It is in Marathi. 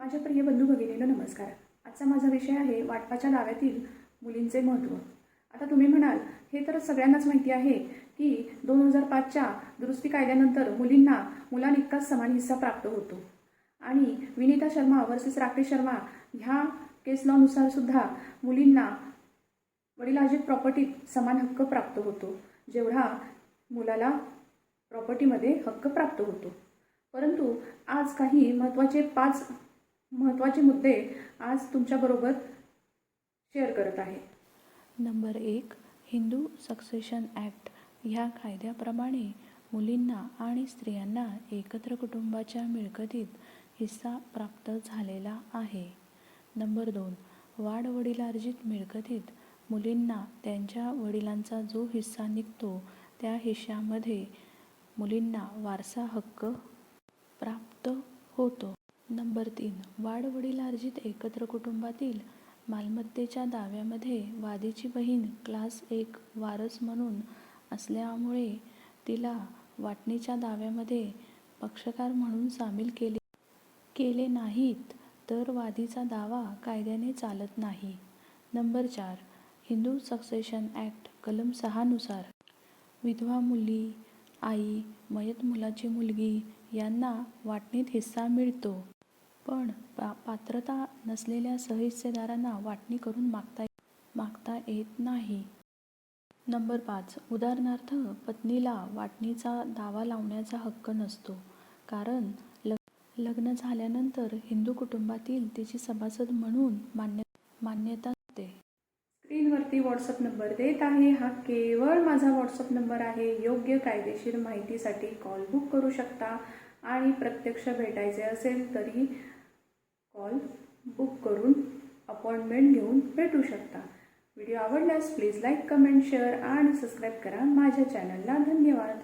माझ्या प्रिय बंधू भगिनीला नमस्कार. आजचा माझा विषय आहे वाटपाच्या दाव्यातील मुलींचे महत्त्व. आता तुम्ही म्हणाल हे तर सगळ्यांनाच माहिती आहे की दोन हजार पाचच्या दुरुस्ती कायद्यानंतर मुलींना मुलांइतकाच समान हिस्सा प्राप्त होतो. आणि विनीता शर्मा वर्सेस राकेश शर्मा ह्या केस लॉनुसार सुद्धा मुलींना वडिलाजित प्रॉपर्टीत समान हक्क प्राप्त होतो. जेवढा मुलाला प्रॉपर्टीमध्ये हक्क प्राप्त होतो. परंतु आज काही महत्त्वाचे पाच महत्त्वाचे मुद्दे आज तुमच्याबरोबर शेअर करत आहे. नंबर एक हिंदू सक्सेशन ॲक्ट ह्या कायद्याप्रमाणे मुलींना आणि स्त्रियांना एकत्र कुटुंबाच्या मिळकतीत हिस्सा प्राप्त झालेला आहे. नंबर दोन वाडवडिलार्जित मिळकतीत मुलींना त्यांच्या वडिलांचा जो हिस्सा निघतो त्या हिश्श्यामध्ये मुलींना वारसा हक्क प्राप्त होतो. नंबर तीन. वाडवडिलार्जित एकत्र कुटुंबातील मालमत्तेच्या दाव्यामध्ये वादीची बहीण क्लास एक वारस म्हणून असल्यामुळे तिला वाटणीच्या दाव्यामध्ये पक्षकार म्हणून सामील केले केले नाहीत तर वादीचा दावा कायद्याने चालत नाही. नंबर चार. हिंदू सक्सेशन ॲक्ट कलम सहानुसार विधवा मुली आई मयत मुलाची मुलगी यांना वाटणीत हिस्सा मिळतो. पण पा पात्रता नसलेल्या सहहिस्सेदारांना वाटणी करून मागता मागता येत नाही. नंबर पाच. उदाहरणार्थ पत्नीला वाटणीचा दावा लावण्याचा हक्क नसतो. कारण लग लग्न झाल्यानंतर हिंदू कुटुंबातील तिची सभासद म्हणून मान्य मान्यता असते. स्क्रीनवरती व्हॉट्सअप नंबर देत आहे. हा केवळ माझा व्हॉट्सअप नंबर आहे. योग्य कायदेशीर माहितीसाठी कॉल बुक करू शकता आणि प्रत्यक्ष भेटायचे असेल तरी कॉल बुक करून अपॉइंटमेंट घेऊन भेटू शकता. व्हिडिओ आवडल्यास प्लीज लाईक कमेंट शेअर आणि सबस्क्राईब करा. माझ्या चॅनलला धन्यवाद.